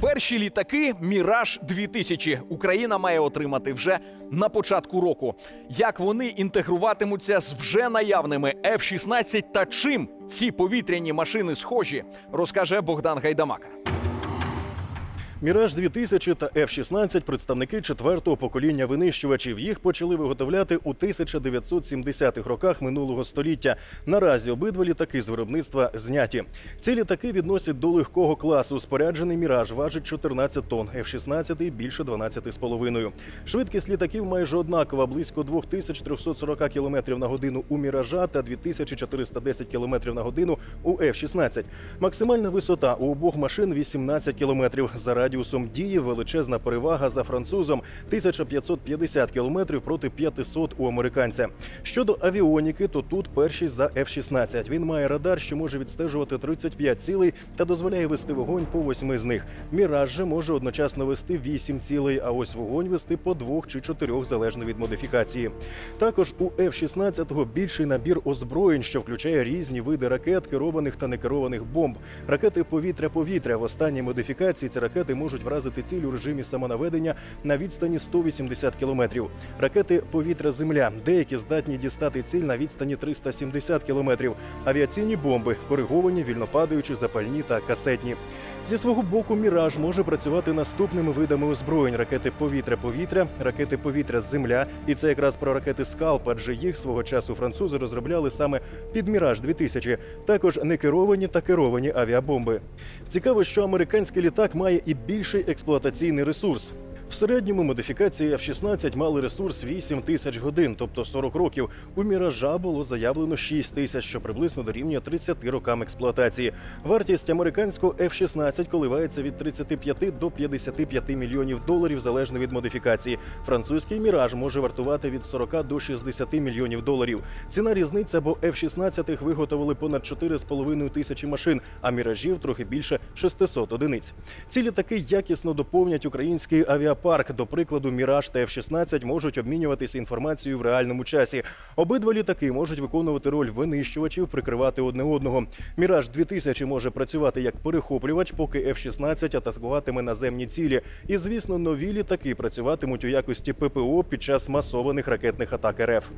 Перші літаки Міраж 2000 Україна має отримати вже на початку року. Як вони інтегруватимуться з вже наявними F-16 та чим ці повітряні машини схожі, розкаже Богдан Гайдамака. Міраж 2000 та F-16 – представники четвертого покоління винищувачів. Їх почали виготовляти у 1970-х роках минулого століття. Наразі обидва літаки з виробництва зняті. Ці літаки відносять до легкого класу. Споряджений Міраж важить 14 тонн, F-16 – більше 12,5. Швидкість літаків майже однакова – близько 2340 км на годину у Міража та 2410 км на годину у F-16. Максимальна висота у обох машин 18 км. За радіусом дії величезна перевага за французом 1550 км проти 500 у американця. Щодо авіоніки, то тут перший за F-16. Він має радар, що може відстежувати 35 цілей та дозволяє вести вогонь по восьми з них. Міраж же може одночасно вести 8 цілей, а ось вогонь вести по двох чи чотирьох залежно від модифікації. Також у F-16 більший набір озброєнь, що включає різні види ракет, керованих та некерованих бомб. Ракети повітря-повітря в останній модифікації ці ракети можуть вразити ціль у режимі самонаведення на відстані 180 кілометрів. Ракети повітря-земля деякі здатні дістати ціль на відстані 370 кілометрів. Авіаційні бомби кориговані, вільнопадаючі, запальні та касетні. Зі свого боку, Міраж може працювати наступними видами озброєнь: ракети повітря-повітря, ракети повітря-земля. І це якраз про ракети Скалп, адже їх свого часу французи розробляли саме під Міраж 2000 Також некеровані та керовані авіабомби. Цікаво, що американський літак має і більший експлуатаційний ресурс. В середньому модифікації F-16 мали ресурс 8 тисяч годин, тобто 40 років. У міража було заявлено 6 тисяч, що приблизно дорівнює 30 рокам експлуатації. Вартість американського F-16 коливається від 35 до 55 мільйонів доларів залежно від модифікації. Французький міраж може вартувати від 40 до 60 мільйонів доларів. Ціна різниця, бо F-16 виготовили понад 4,5 тисячі машин, а міражів трохи більше 600 одиниць. Ці літаки якісно доповнять український авіапарк. До прикладу, Міраж та F-16 можуть обмінюватися інформацією в реальному часі. Обидва літаки можуть виконувати роль винищувачів, прикривати одне одного. Міраж 2000 може працювати як перехоплювач, поки F-16 атакуватиме наземні цілі. І звісно, нові літаки працюватимуть у якості ППО під час масованих ракетних атак РФ.